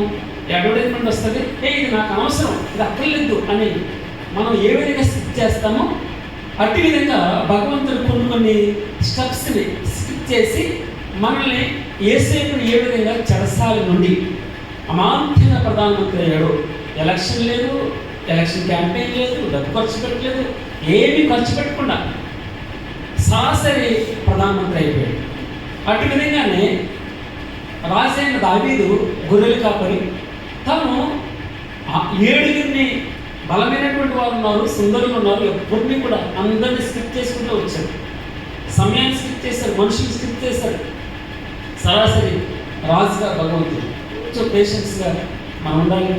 Advertisement వస్తుంది. ఏ ఇది నాకు అవసరం ఇది అక్కర్లేదు అని మనం ఏ విధంగా స్కిప్ చేస్తామో అట్టి విధంగా భగవంతుడు కొన్ని కొన్ని స్టెప్స్ని స్కిప్ చేసి మనల్ని ఏసేపుడు ఏ విధంగా చెరసాల నుండి అమాంతంగా ప్రధానమంత్రి అయ్యాడు. ఎలక్షన్ లేదు ఎలక్షన్ క్యాంపెయిన్ లేదు డబ్బు ఖర్చు పెట్టలేదు ఏమీ ఖర్చు పెట్టకుండా సరాసరి ప్రధానమంత్రి అయిపోయాడు. అటు విధంగానే రాజైన దావీదు గొర్రెలు కాపరి తను ఏడుగురిని బలమైనటువంటి వారు ఉన్నారు సుందరులు ఉన్నారు ఎప్పటినీ కూడా అందరిని స్కిప్ చేసుకుంటూ వచ్చారు. సమయాన్ని స్కిప్ చేశారు మనుషులు స్కిప్ చేశారు. సరాసరి రాజుగా భగవంతుడు. కొంచెం పేషెన్స్గా మనం ఉండాలి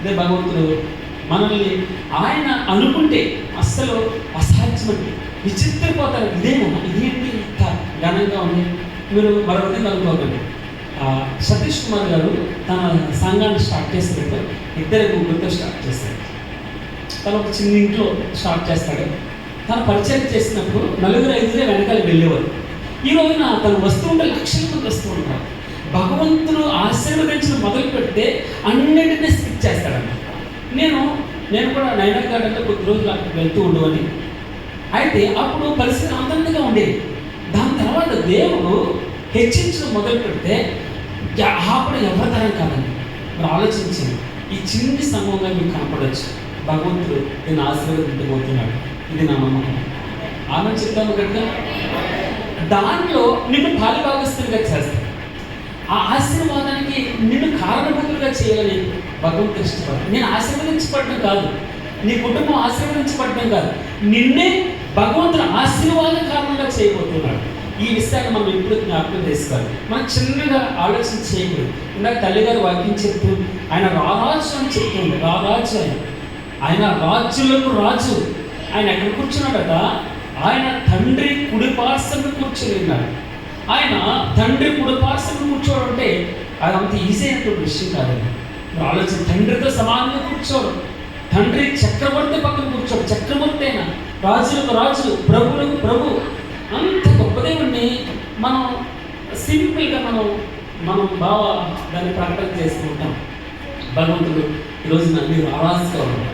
అదే భగవంతుడు మనల్ని ఆయన అనుకుంటే అస్సలు అసాధ్యమండి. విచిత్రపోతారు. ఇదేమో ఇదేంటి ఇంత ఘనంగా ఉంది? మీరు మరొకటి అనుకోకండి సతీష్ కుమార్ గారు తన సంఘాన్ని స్టార్ట్ చేసినప్పుడు ఇద్దరు ముగ్గురితో స్టార్ట్ చేశారు తను ఒక చిన్న ఇంట్లో స్టార్ట్ చేస్తాడు. తను పరిచయం చేసినప్పుడు నలుగురు ఐదుగురే వెనకాల వెళ్ళేవారు. ఈ రోజున తను వస్తూ ఉంటే లక్షల మంది వస్తూ ఉంటారు. భగవంతుడు ఆశీర్వదించడం మొదలు పెడితే అన్నిటినీ స్కిప్ చేస్తాడన్నమాట. నేను నేను కూడా నైనా గార్డెన్లో కొద్ది రోజులు అక్కడికి వెళ్తూ ఉండవని అయితే అప్పుడు పరిస్థితి అందంగా ఉండేది. దాని తర్వాత దేవుడు హెచ్చించడం మొదలు పెడితే ఆపడం అప్పుడు కాదండి. మీరు ఆలోచించండి. ఈ చిన్ని సమూహంగా మీకు కనపడవచ్చు భగవంతుడు నేను ఆశీర్వదించబోతున్నాడు. ఇది నా నమ్మకం. ఆమె చెప్తాను గట్టిగా దానిలో నిన్ను పాలిభాగస్తులుగా చేస్తాను. ఆ ఆశీర్వాదానికి నిన్ను కారణభూతులుగా చేయాలని భగవంతుడు ఇష్టపడు నేను ఆశీర్వదించబడడం కాదు. నీ కుటుంబం ఆశీర్వదించబడడం కాదు. నిన్నే భగవంతుడు ఆశీర్వాద కారణంగా చేయబోతున్నాడు. ఈ విషయాన్ని మనం ఎప్పుడు జ్ఞాపకం చేసుకోవాలి? మనం చిన్నగా ఆలోచన చేయకూడదు. ఇందాక తల్లిగారు వాక్యం చెప్తూ ఆయన రారాజు అని చెప్తుంది రారాజు ఆయన. ఆయన రాజులకు రాజు. ఆయన ఎక్కడ కూర్చున్నాడట ఆయన తండ్రి కుడి కూర్చొని ఉన్నాడు. ఆయన తండ్రి కుడి పార్శ్వము కూర్చోవడం అంటే అది అంత ఈజీ అయినటువంటి విషయం కాదండి. ఆలోచన తండ్రితో సమానంగా కూర్చోవడం తండ్రి చక్రవర్తి పక్కన కూర్చోడు. చక్రవర్తి అయినా రాజులకు రాజు ప్రభువులకు ప్రభు. మనం సింపుల్గా మనం మనం బాగా దాన్ని ప్రకటన చేసుకుంటాం. భగవంతుడు ఈరోజు మీరు ఆరాధిస్తూ ఉన్నాం